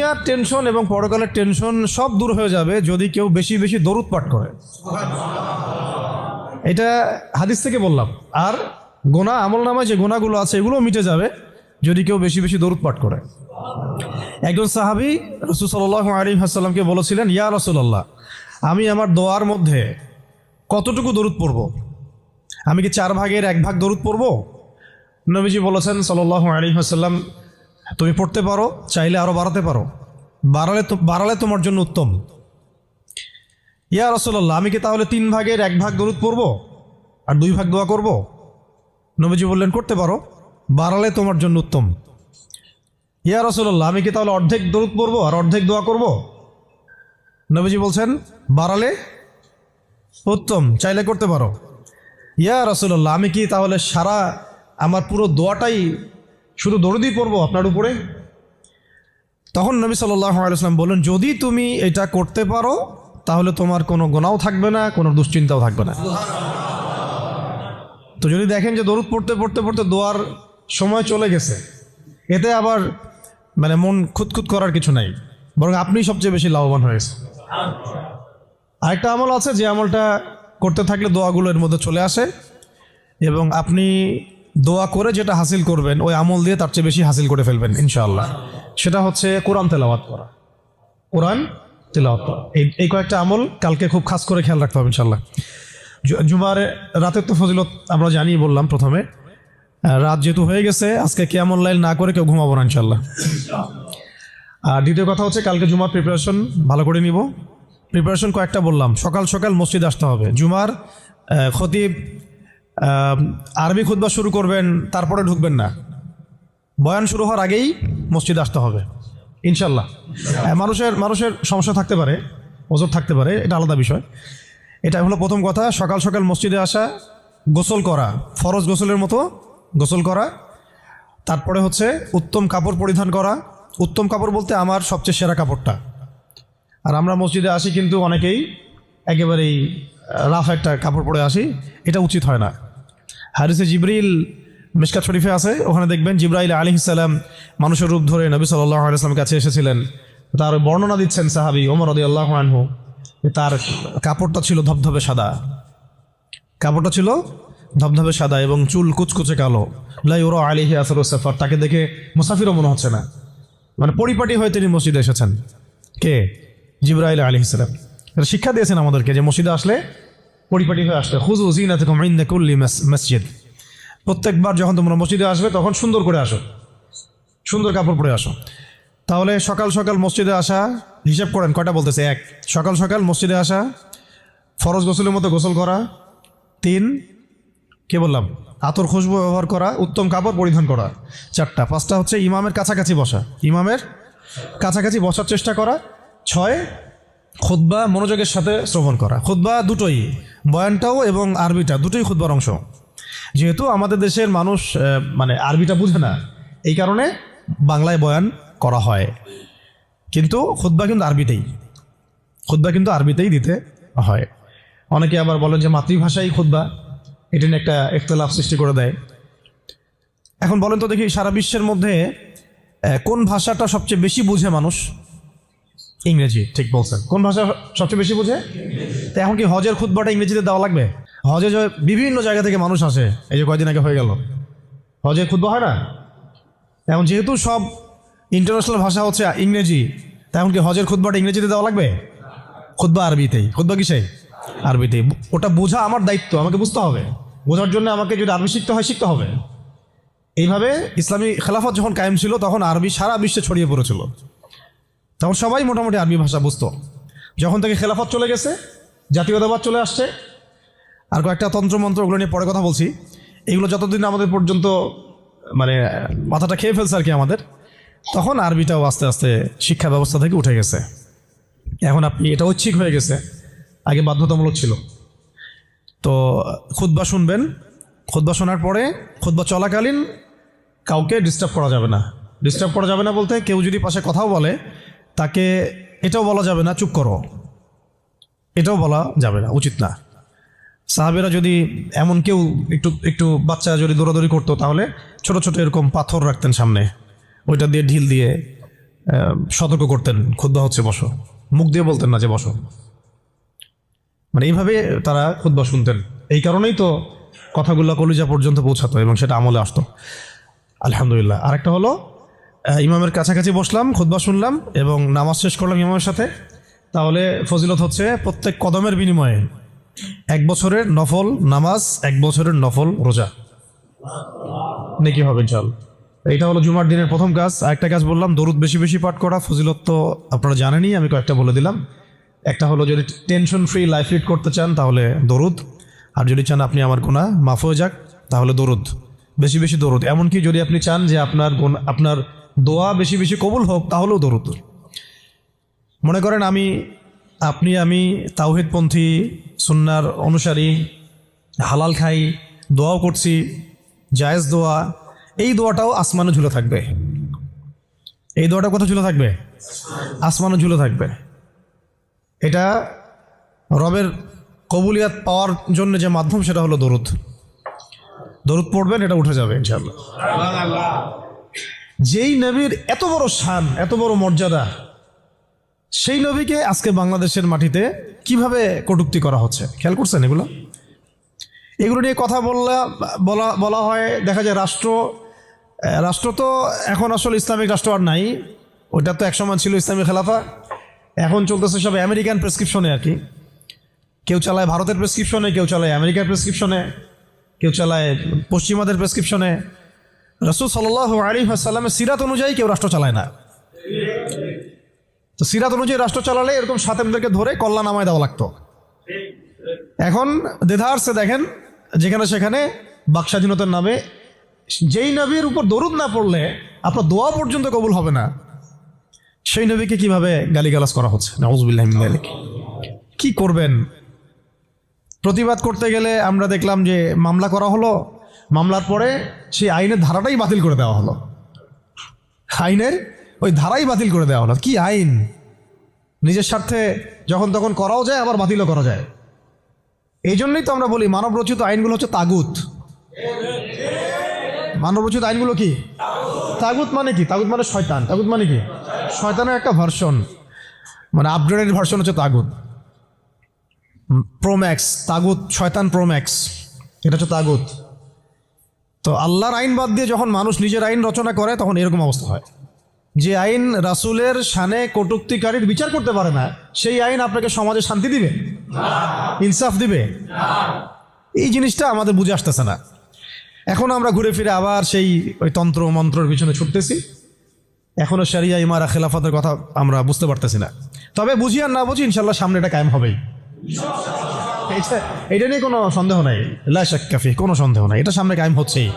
দুনিয়ার টেনশন এবং পরকালের টেনশন সব দূর হয়ে যাবে যদি কেউ বেশি বেশি দরুদ পাঠ করে। এটা হাদিস থেকে বললাম। আর গোনা আমল নামায় যে গোনাগুলো আছে, এগুলো মিটে যাবে যদি কেউ বেশি বেশি দরুদ পাঠ করে। একজন সাহাবি রসুল সাল্লাহ আলী হাসাল্লামকে বলেছিলেন, ইয়া রসুল্লাহ আমি আমার দোয়ার মধ্যে কতটুকু দরুদ পড়ব? আমি কি চার ভাগের এক ভাগ দরুদ পড়ব? নবীজি বলেছেন সাল্লাহ আলী হাসাল্লাম তুমি পড়তে পারো, চাইলে আরও বাড়াতে পারো। বাড়ালে তো বাড়ালে তোমার জন্য উত্তম। ইয়া রসল্লাহ আমি কি তাহলে তিন ভাগের এক ভাগ দরুদ পড়ব? আর দুই ভাগ দোয়া করব? নবীজি বললেন, করতে পারো, বাড়ালে তোমার জন্য উত্তম। ইয়া রসল্লাহ আমি কি তাহলে অর্ধেক দরুদ পড়ব আর অর্ধেক দোয়া করব? নবীজি বলছেন, বাড়ালে উত্তম, চাইলে করতে পারো। ইয়া রসল্লাহ আমি কি তাহলে সারা আমার পুরো দোয়াটাই শুধু দরুদই পড়ব আপনার উপরে? তখন নবী সাল্লাম বললেন, যদি তুমি এটা করতে পারো, তাহলে তোমার কোনো গোনাও থাকবে না, কোনো দুশ্চিন্তাও থাকবে না। তো যদি দেখেন যে দরুদ পড়তে পড়তে পড়তে দোয়ার সময় চলে গেছে, এতে আবার মানে মন খুঁতখুত করার কিছু নাই, বরং আপনি সবচেয়ে বেশি লাভবান হয়েছে আরেকটা আমল আছে যে আমলটা করতে থাকলে দোয়াগুলো এর মধ্যে চলে আসে, এবং আপনি দোয়া করে যেটা হাসিল করবেন, ওই আমল দিয়ে তার চেয়ে বেশি হাসিল করে ফেলবেন, ইনশাআল্লাহ। সেটা হচ্ছে কোরআন তেলাওয়াত করা। কোরআন তেলাওয়াত করা। এই এই কয়েকটা আমল কালকে খুব খাস করে খেয়াল রাখতে হবে, ইনশাআল্লাহ। জু- জুমার রাতের তো ফজিলত আমরা জানিয়ে বললাম প্রথমে। রাত যেহেতু হয়ে গেছে, আজকে কেমন লাইল না করে কেউ ঘুমাবো না ইনশাল্লাহ আর দ্বিতীয় কথা হচ্ছে কালকে জুমার প্রিপারেশন ভালো করে নিব। প্রিপারেশন কয়েকটা বললাম। সকাল সকাল মসজিদ আসতে হবে। জুমার খতিব আরবি খুতবা শুরু করবেন, তারপরে ঢুকবেন না। বয়ান শুরু হওয়ার আগেই মসজিদ আসতে হবে, ইনশাল্লাহ। মানুষের মানুষের সমস্যা থাকতে পারে, ওজোর থাকতে পারে, এটা আলাদা বিষয়। এটা হলো প্রথম কথা, সকাল সকাল মসজিদে আসা, গোসল করা, ফরজ গোসলের মতো গোসল করা। তারপরে হচ্ছে উত্তম কাপড় পরিধান করা। উত্তম কাপড় বলতে আমার সবচেয়ে সেরা কাপড়টা। আর আমরা মসজিদে আসি কিন্তু অনেকেই একেবারেই রাফ একটা কাপড় পরে আসি, এটা উচিত হয় না। হারিসে জিবরিল মিসকাত শরীফে আছে, ওখানে দেখবেন জিব্রাইল আলী ইসাল্লাম মানুষের রূপ ধরে নবী সাল্লাহ কাছে এসেছিলেন। তার বর্ণনা দিচ্ছেন সাহাবি ওমর রদি আল্লাহ তার কাপড়টা ছিল ধবধবে সাদা। কাপড়টা ছিল ধবধবে সাদা এবং চুল কুচকুচে কালো। লাই ওরা আলিহি আসর সাফার, তাকে দেখে মুসাফিরও মনে হচ্ছে না। মানে পরিপাটি হয়ে তিনি মসজিদে এসেছেন। কে? জিব্রাইল আলী ইসলাম শিক্ষা দিয়েছেন আমাদেরকে যে মসজিদে আসলে পরিপাটি হয়ে আসলে হুজু জিনা থেকে মাইন্দা কুল্লি মসজিদ। প্রত্যেকবার যখন তোমরা মসজিদে আসবে, তখন সুন্দর করে আসো। সুন্দর কাপড় পরে আসো। তাহলে সকাল সকাল মসজিদে আসা, হিসাব করেন, কয়টা বলতেছে? এক। সকাল সকাল মসজিদে আসা, ফরজ গোসলের মতো গোসল করা। তিন, কে বললাম? আতর খুশবু ব্যবহার করা, উত্তম কাপড় পরিধান করা। চারটা। পাঁচটা হচ্ছে ইমামের কাছাকাছি বসা। ইমামের কাছাকাছি বসার চেষ্টা করা। ছয় খুদ্া মনোযোগের সাথে শ্রবণ করা। খুদ্া দুটোই, বয়ানটাও এবং আরবিটা, দুটোই খুদ্বার অংশ। যেহেতু আমাদের দেশের মানুষ মানে আরবিটা বুঝে না, এই কারণে বাংলায় বয়ান করা হয়। কিন্তু খুদ্া কিন্তু আরবিতেই খুদ্া কিন্তু আরবিতেই দিতে হয়। অনেকে আবার বলেন যে মাতৃভাষাই খুদ্া এটা নিয়ে একটা একতলাফ সৃষ্টি করে দেয়। এখন বলেন তো দেখি সারা বিশ্বের মধ্যে কোন ভাষাটা সবচেয়ে বেশি বুঝে মানুষ? ইংরেজি, ঠিক বলছেন। কোন ভাষা সবচেয়ে বেশি বুঝে? তো এখন কি হজের খুদ্বাটা ইংরেজিতে দেওয়া লাগবে? হজে বিভিন্ন জায়গা থেকে মানুষ আসে, এই যে কয়দিন আগে হয়ে গেল। হজের খুদ্া হয় না? এখন যেহেতু সব ইন্টারন্যাশনাল ভাষা হচ্ছে ইংরেজি, তা এখন কি হজের খুদ্বাটা ইংরেজিতে দেওয়া লাগবে? খুদ্া আরবিতেই। খুদ্া কিসে আরবিতেই। ওটা বোঝা আমার দায়িত্ব, আমাকে বুঝতে হবে। বোঝার জন্য আমাকে যদি আরবি শিখতে হয়, শিখতে হবে। এইভাবে ইসলামী খেলাফত যখন কায়েম ছিল, তখন আরবি সারা বিশ্বে ছড়িয়ে পড়েছিল। তখন সবাই মোটামুটি আরবি ভাষা বুঝতো। যখন থেকে খেলাফত চলে গেছে, জাতীয়তাবাদ চলে আসছে। আর কয়েকটা তন্ত্রমন্ত্র ওগুলো নিয়ে পরে কথা বলছি। এগুলো যতদিন আমাদের পর্যন্ত মানে মাথাটা খেয়ে ফেলছে আর কি আমাদের, তখন আরবিটাও আস্তে আস্তে শিক্ষা ব্যবস্থা থেকে উঠে গেছে। এখন আপনি, এটা ঐচ্ছিক হয়ে গেছে। আগে বাধ্যতামূলক ছিল। তো খুদ্া শুনবেন। খুদ্া শোনার পরে খুদ্া চলাকালীন কাউকে ডিস্টার্ব করা যাবে না। ডিস্টার্ব করা যাবে না বলতে কেউ যদি পাশে কথাও বলে তাকে এটাও বলা যাবে না, চুপ করো। এটাও বলা যাবে না, উচিত না। সাহাবেরা যদি এমন কেউ একটু একটু বাচ্চা যদি দৌড়াদৌড়ি করতো, তাহলে ছোট ছোট এরকম পাথর রাখতেন সামনে। ওইটা দিয়ে ঢিল দিয়ে সতর্ক করতেন খুদ্া হচ্ছে বসো। মুখ দিয়ে বলতেন না যে বসো। মানে এইভাবে তারা খুদ্া শুনতেন। এই কারণেই তো কথাগুলো কলিজা পর্যন্ত পৌঁছাতো এবং সেটা আমলে আসতো। আলহামদুলিল্লাহ। আরেকটা হলো ইমামের কাছাকাছি বসলাম খুদ্া শুনলাম এবং নামাজ শেষ করলাম ইমামের সাথে। তাহলে ফজিলত হচ্ছে প্রত্যেক কদমের বিনিময়ে এক বছরের নফল নামাজ, এক বছরের নফল রোজা। নেকি হবে চল এটা হলো জুমার দিনের প্রথম কাজ। আরেকটা কাজ বললাম, দরুদ বেশি বেশি পাঠ করা। ফজিলত তো আপনারা জানেনই, আমি কয়েকটা বলে দিলাম। একটা হলো যদি টেনশন ফ্রি লাইফ লিড করতে চান, তাহলে দরুদ। আর যদি চান আপনি আমার গুণা মাফ হয়ে যাক, তাহলে দরুদ। বেশি বেশি দরুদ। এমনকি যদি আপনি চান যে আপনার আপনার দোয়া বেশি বেশি কবুল হোক, তাহলেও দরুদ। মনে করেন আমি, আপনি, আমি তাওহিদপন্থী, সুন্নার অনুসারী, হালাল খাই, দোয়াও করছি, জায়েজ দোয়া, এই দোয়াটাও আসমানে ঝুলে থাকবে। এই দোয়াটা কোথায় ঝুলে থাকবে? আসমানে ঝুলে থাকবে। এটা রবের কবুলিয়াত পাওয়ার জন্য যে মাধ্যম, সেটা হলো দরুদ। দরুদ পড়বেন, এটা উঠে যাবে ইনশাল্লাহ যেই নবীর এত বড় শান, এত বড় মর্যাদা, সেই নবীকে আজকে বাংলাদেশের মাটিতে কীভাবে কটুক্তি করা হচ্ছে? খেয়াল করছেন এগুলো? এগুলো নিয়ে কথা বললা, বলা বলা হয়, দেখা যায় রাষ্ট্র রাষ্ট্র তো এখন আসলে ইসলামিক রাষ্ট্র আর নাই। ওটা তো একসময় ছিল ইসলামিক খেলাফা। এখন চলতেছে সব আমেরিকান প্রেসক্রিপশনে আর কি। কেউ চালায় ভারতের প্রেসক্রিপশনে, কেউ চালায় আমেরিকার প্রেসক্রিপশনে, কেউ চালায় পশ্চিমাদের প্রেসক্রিপশনে। রসুল সাল্লাহ আলী সাল্লামের সিরাত অনুযায়ী কেউ রাষ্ট্র চালায় না। তো সিরাত অনুযায়ী রাষ্ট্র চালালে এরকম সাতেমদেরকে ধরে কল্যাণ নামায় দেওয়া লাগতো। এখন দেধারসে দেখেন, যেখানে সেখানে বাকস্বাধীনতার নামে, যেই নবীর উপর দরুদ না পড়লে আপনার দোয়া পর্যন্ত কবুল হবে না। সেই নবীকে কীভাবে গালিগালাজ করা হচ্ছে? যালিক। কি করবেন? প্রতিবাদ করতে গেলে আমরা দেখলাম যে মামলা করা হলো মামলার পরে সেই আইনের ধারাটাই বাতিল করে দেওয়া হলো। আইনের ওই ধারাই বাতিল করে দেওয়া হলো। কি আইন? নিজের স্বার্থে যখন তখন করাও যায়, আবার বাতিলও করা যায়। এই জন্যই তো আমরা বলি মানব রচিত আইনগুলো হচ্ছে তাগুত। মানব রচিত আইনগুলো কি? তাগুত মানে কি? তাগুত মানে শয়তান। তাগুত মানে কি? শয়তানের একটা ভার্সন। মানে আপগ্রেডেড ভার্সন হচ্ছে তাগুত। প্রোম্যাক্স তাগুত, শয়তান প্রোম্যাক্স এটা হচ্ছে তাগুত। তো আল্লাহর আইন বাদ দিয়ে যখন মানুষ নিজের আইন রচনা করে, তখন এরকম অবস্থা হয়। যে আইন রাসূলের শানে কটুক্তিকারীর বিচার করতে পারে না, সেই আইন আপনাকে সমাজে শান্তি দিবে? ইনসাফ দিবে? এই জিনিসটা আমাদের বুঝে আসতেছে না। এখন আমরা ঘুরে ফিরে আবার সেই ওই তন্ত্র মন্ত্রের পিছনে ছুটতেছি। এখনও সারিয়া ইমারা, খেলাফতের কথা আমরা বুঝতে পারতেছি না। তবে বুঝি আর না বুঝি, ইনশাল্লাহ সামনে এটা কায়েম হবেই। এটা নিয়ে কোনো সন্দেহ নাই লাশাক্কাফি কোনো সন্দেহ নাই। এটা সামনে কায়েম হচ্ছেই।